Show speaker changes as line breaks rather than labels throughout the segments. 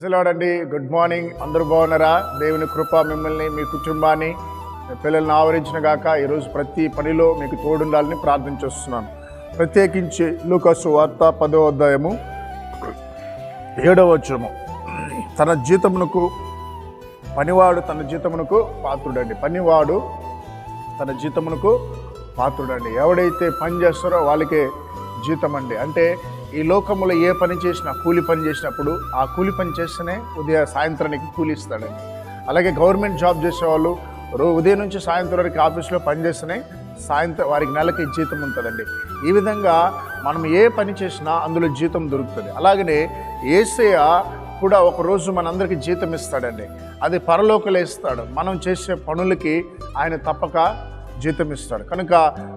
అండి. Good morning అందరూ బాగున్నారా? దేవుని కృప మిమ్మల్ని మీ కుటుంబాన్ని మీ పిల్లల్ని ఆవరించిన గాక ఈరోజు ప్రతి పనిలో మీకు తోడుండాలని ప్రార్థన చేస్తున్నాను ప్రత్యేకించి లూకసు వార్త పదో అధ్యాయము ఏడవ వచ్చము తన జీతమునకు పనివాడు తన జీతమునకు పాత్రుడండి. పనివాడు తన జీతమునకు పాత్రుడండి. ఎవడైతే పని చేస్తారో వాళ్ళకే జీతం అండి అంటే ఈ లోకంలో ఏ పని చేసినా కూలి పని చేసినప్పుడు ఆ కూలి పని చేస్తేనే ఉదయం సాయంత్రానికి కూలి ఇస్తాడండి అలాగే గవర్నమెంట్ జాబ్ చేసేవాళ్ళు రో ఉదయం నుంచి సాయంత్రం వరకు ఆఫీస్లో పనిచేస్తేనే సాయంత్రం వారికి నెలకి జీతం ఉంటుందండి. ఈ విధంగా మనం ఏ పని చేసినా అందులో జీతం దొరుకుతుంది. అలాగనే ఏసయ్య కూడా ఒకరోజు మనందరికీ జీతం ఇస్తాడండి. అది పరలోకలు ఇస్తాడు. మనం చేసే పనులకి ఆయన తప్పక జీతం ఇస్తాడు కనుక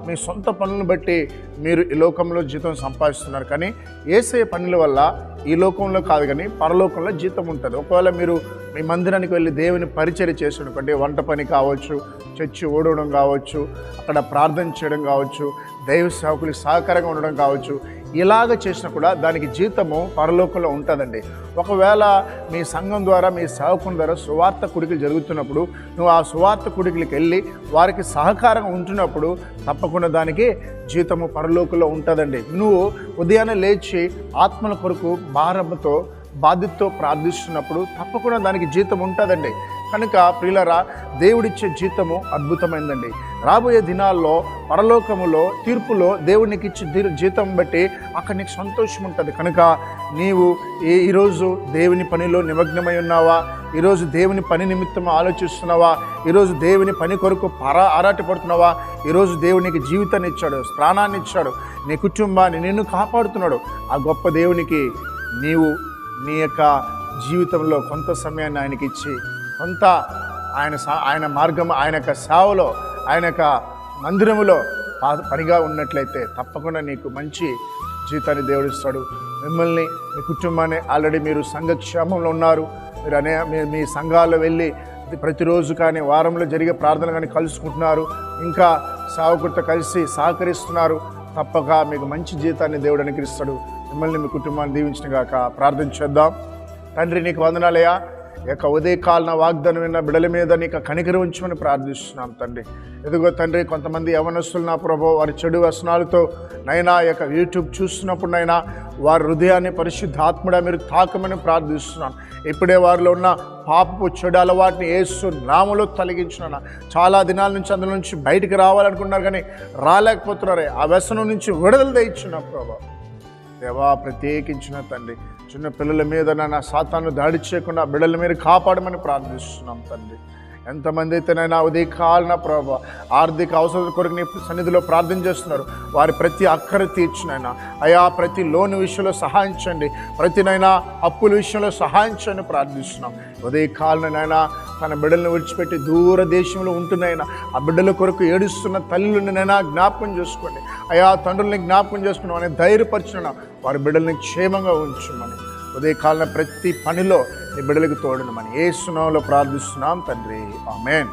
మీ సొంత పనులను బట్టి మీరు ఈ లోకంలో జీతం సంపాదిస్తున్నారు. కానీ ఏసే పనుల వల్ల ఈ లోకంలో కాదు కానీ పరలోకంలో జీతం ఉంటుంది. ఒకవేళ మీరు మీ మందిరానికి వెళ్ళి దేవుని పరిచయం చేసి వంట పని కావచ్చు చర్చి ఓడవడం కావచ్చు అక్కడ ప్రార్థన చేయడం కావచ్చు దైవ సేవకులకి సహకారంగా ఉండడం కావచ్చు. ఇలాగ చేసినా కూడా దానికి జీతము పరలోకంలో ఉంటుందండి. ఒకవేళ మీ సంఘం ద్వారా మీ సేవకుని ద్వారా సువార్త కుడికలు జరుగుతున్నప్పుడు నువ్వు ఆ సువార్త కుడికలకి వెళ్ళి వారికి సహకారంగా ఉంటున్నప్పుడు తప్పకుండా దానికి జీతము పరలోకంలో ఉంటుందండి. నువ్వు ఉదయాన్నే లేచి ఆత్మల కొరకు భారంతో బాధ్యతతో ప్రార్థిస్తున్నప్పుడు తప్పకుండా దానికి జీతం ఉంటుందండి. కనుక ప్రియులరా దేవుడిచ్చే జీతము అద్భుతమైందండి. రాబోయే దినాల్లో పరలోకములో తీర్పులో దేవునికి ఇచ్చే దీ- జీతం బట్టి అక్కడ నీకు సంతోషం ఉంటుంది. కనుక నీవు ఏ ఈరోజు దేవుని పనిలో నిమగ్నమై ఉన్నావా? ఈరోజు దేవుని పని నిమిత్తం ఆలోచిస్తున్నావా? ఈరోజు దేవుని పని కొరకు పరా ఆరాటపడుతున్నావా? ఈరోజు దేవునికి జీవితాన్ని ఇచ్చాడు ప్రాణాన్ని ఇచ్చాడు. నీ కుటుంబాన్ని నిన్ను కాపాడుతున్నాడు. ఆ గొప్ప దేవునికి నీవు నీ యొక్క జీవితంలో కొంత సమయాన్ని ఆయనకి ఇచ్చి కొంత ఆయన సా- ఆయన మార్గం ఆయన యొక్క సేవలో ఆయన యొక్క మందిరములో పా- పనిగా ఉన్నట్లయితే తప్పకుండా నీకు మంచి జీతాన్ని దేవుడిస్తాడు మిమ్మల్ని మీ కుటుంబాన్ని ఆల్రెడీ మీరు సంఘక్షేమంలో ఉన్నారు. మీరు అనే మీ మీ సంఘాల్లో వెళ్ళి ప్రతిరోజు కానీ వారంలో జరిగే ప్రార్థన కానీ కలుసుకుంటున్నారు. ఇంకా సావకుడితో కలిసి సహకరిస్తున్నారు. తప్పక మీకు మంచి జీతాన్ని దేవుడు అనుకరిస్తాడు మిమ్మల్ని మీ కుటుంబాన్ని దీవించిన గాక ప్రార్థన చేద్దాం. తండ్రి నీకు వందనాలయ్యా. యొక్క ఉదయకాలన వాగ్దానం విన్న బిడల మీద నీకు కనికరి ఉంచమని ప్రార్థిస్తున్నాం తండ్రి. ఎదుగో తండ్రి కొంతమంది యవనస్తులు నా ప్రభు వారి చెడు వ్యసనాలతో నైనా యొక్క యూట్యూబ్ చూస్తున్నప్పుడు నైనా వారి హృదయాన్ని పరిశుద్ధ ఆత్మడా మీరు తాకమని ప్రార్థిస్తున్నాను ఇప్పుడే వారిలో ఉన్న పాపపు చెడు అలవాటిని ఏసు నామలో తొలగించిన చాలా దినాల నుంచి అందులో నుంచి బయటికి రావాలనుకున్నారు కానీ రాలేకపోతున్నారే. ఆ వ్యసనం నుంచి విడుదల తెచ్చిన ప్రభా. దేవా ప్రత్యేకించిన తండ్రి చిన్న పిల్లల మీద నా సాతాను దాడి చేయకుండా ఆ బిడ్డల మీద కాపాడమని ప్రార్థిస్తున్నాం తండ్రి. ఎంతమంది అయితేనైనా ఉదయకాలన ప్రభా ఆర్థిక అవసరం కొరకు నీ సన్నిధిలో ప్రార్థన చేస్తున్నారు. వారి ప్రతి అక్కర తీర్చినైనా అయా ప్రతి లోన్ విషయంలో సహాయించండి ప్రతినైనా అప్పుల విషయంలో సహాయించండి ప్రార్థిస్తున్నాం. ఉదయకాలనైనా తన బిడ్డలను విడిచిపెట్టి దూర దేశంలో ఉంటున్నాయినా ఆ బిడ్డల కొరకు ఏడుస్తున్న తల్లులనైనా జ్ఞాపకం చేసుకోండి. అయా తండ్రుల్ని జ్ఞాపకం చేసుకున్నాం అనే ధైర్యపరచిన వారి బిడ్డల్ని క్షేమంగా ఉంచమని. ఉదయకాలం ప్రతి పనిలో నీ బిడ్డలకు తోడనమని ఏ సునాలో ప్రార్థిస్తున్నాం తండ్రి. ఆమెన్.